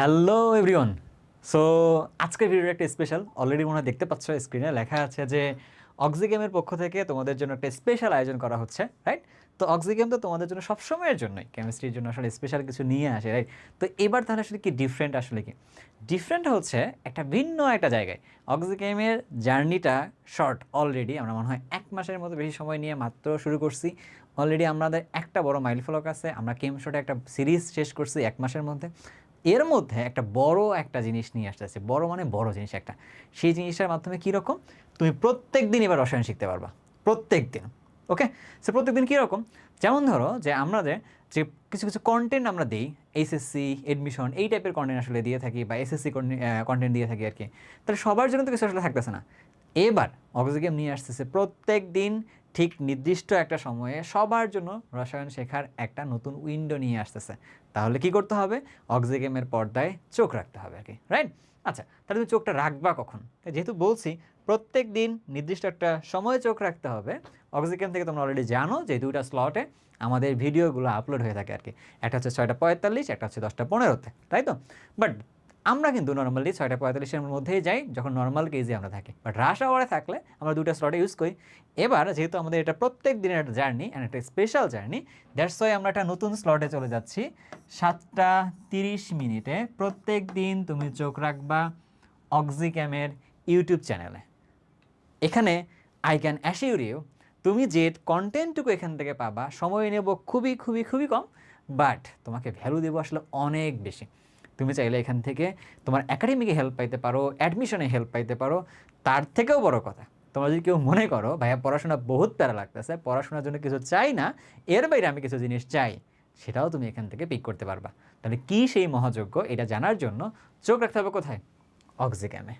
Hello everyone. So, আজকের ভিডিওটা একটা স্পেশাল অলরেডি মনে হয় দেখতে পাচ্ছ স্ক্রিনে লেখা আছে যে অক্সিগেমের পক্ষ থেকে তোমাদের জন্য একটা স্পেশাল আয়োজন করা হচ্ছে রাইট তো অক্সিগেম তো তোমাদের জন্য সবসময়ের জন্যই কেমিস্ট্রির জন্য আসলে স্পেশাল কিছু নিয়ে আসে রাইট তো এবার তাহলে আসলে কি ডিফারেন্ট আসলে কি? ডিফারেন্ট হচ্ছে একটা ভিন্ন একটা জায়গায়। অক্সিগেমের জার্নিটা শর্ট অলরেডি আমরা মনে হয় এক মাসের মতো বেশি সময় নিয়ে মাত্র শুরু করছি। অলরেডি আমাদের একটা বড় মাইলফলক আছে, আমরা কেম শোটে একটা সিরিজ শেষ করছি এক মাসের মধ্যে। এর মধ্যে একটা বড় একটা জিনিস নিয়ে আসতেছে বড় মানে বড় জিনিস একটা। সেই জিনিসটার মাধ্যমে কীরকম তুমি প্রত্যেক দিন এবার রসায়ন শিখতে পারবা। প্রত্যেক দিন, ওকে? সে প্রত্যেক দিন কীরকম যেমন ধরো যে আমাদের যে কিছু কিছু কন্টেন্ট আমরা দিই এইচএসসি এডমিশন এই টাইপের কন্টেন্ট আসলে দিয়ে থাকি বা এসএসসি কন্টেন্ট দিয়ে থাকি আর কি, তাহলে সবার জন্য তো কিছু আসলে থাকতেছে না। এবার অক্সিগেম নিয়ে আসতেছে প্রত্যেক দিন ঠিক নির্দিষ্ট একটা সময়ে সবার জন্য রসায়ন শেখার একটা নতুন উইন্ডো নিয়ে আসতেছে। তাহলে কি করতে হবে? অক্সিগেমের পর্দায় চোখ রাখতে হবে আর কি রাইট আচ্ছা তাহলে তুমি চোখটা রাখবা কখন? যেহেতু বলছি, প্রত্যেক দিন নির্দিষ্ট একটা সময়ে চোখ রাখতে হবে। অক্সিগেম থেকে তোমরা অলরেডি জানো যে দুইটা স্লটে আমাদের ভিডিওগুলো আপলোড হয়ে থাকে আর কি। একটা হচ্ছে ছয়টা পঁয়তাল্লিশ, একটা হচ্ছে দশটা পনেরোতে, তাই তো? বাট আমরা কিন্তু নর্মালি ছয়টা পঁয়তাল্লিশের মধ্যেই যাই যখন নর্মাল কেজে আমরা থাকি। বাট রাশ আওয়ারে থাকলে আমরা দুটো স্লটে ইউজ করি। এবার যেহেতু আমাদের এটা প্রত্যেক দিনের একটা জার্নি অ্যান্ড একটা স্পেশাল জার্নি দ্যাটস ওয়াই আমরা একটা নতুন স্লটে চলে যাচ্ছি। সাতটা তিরিশ মিনিটে প্রত্যেক দিন তুমি চোখ রাখবা অক্সিক্যামের ইউটিউব চ্যানেলে এখানে আই ক্যান অ্যাসিউর ইউ তুমি যে কন্টেন্টটুকু এখান থেকে পাবা, সময় নেব খুবই খুবই খুবই কম বাট তোমাকে ভ্যালু দেবো আসলে অনেক বেশি। তুমি চাইলে এখান থেকে তোমার একাডেমিকে হেল্প পাইতে পারো অ্যাডমিশনে হেল্প পাইতে পারো, তার থেকেও বড় কথা, তোমরা যদি কেউ মনে করো, ভাইয়া, পড়াশোনা বহুত প্যারা লাগতেছে, পড়াশোনার জন্য কিছু চাই না, এর বাইরে আমি কিছু জিনিস চাই সেটাও তুমি এখান থেকে পিক করতে পারবা। তাহলে কী সেই মহাযজ্ঞ, এটা জানার জন্য চোখ রাখতে হবে কোথায়? অক্সিক্যামে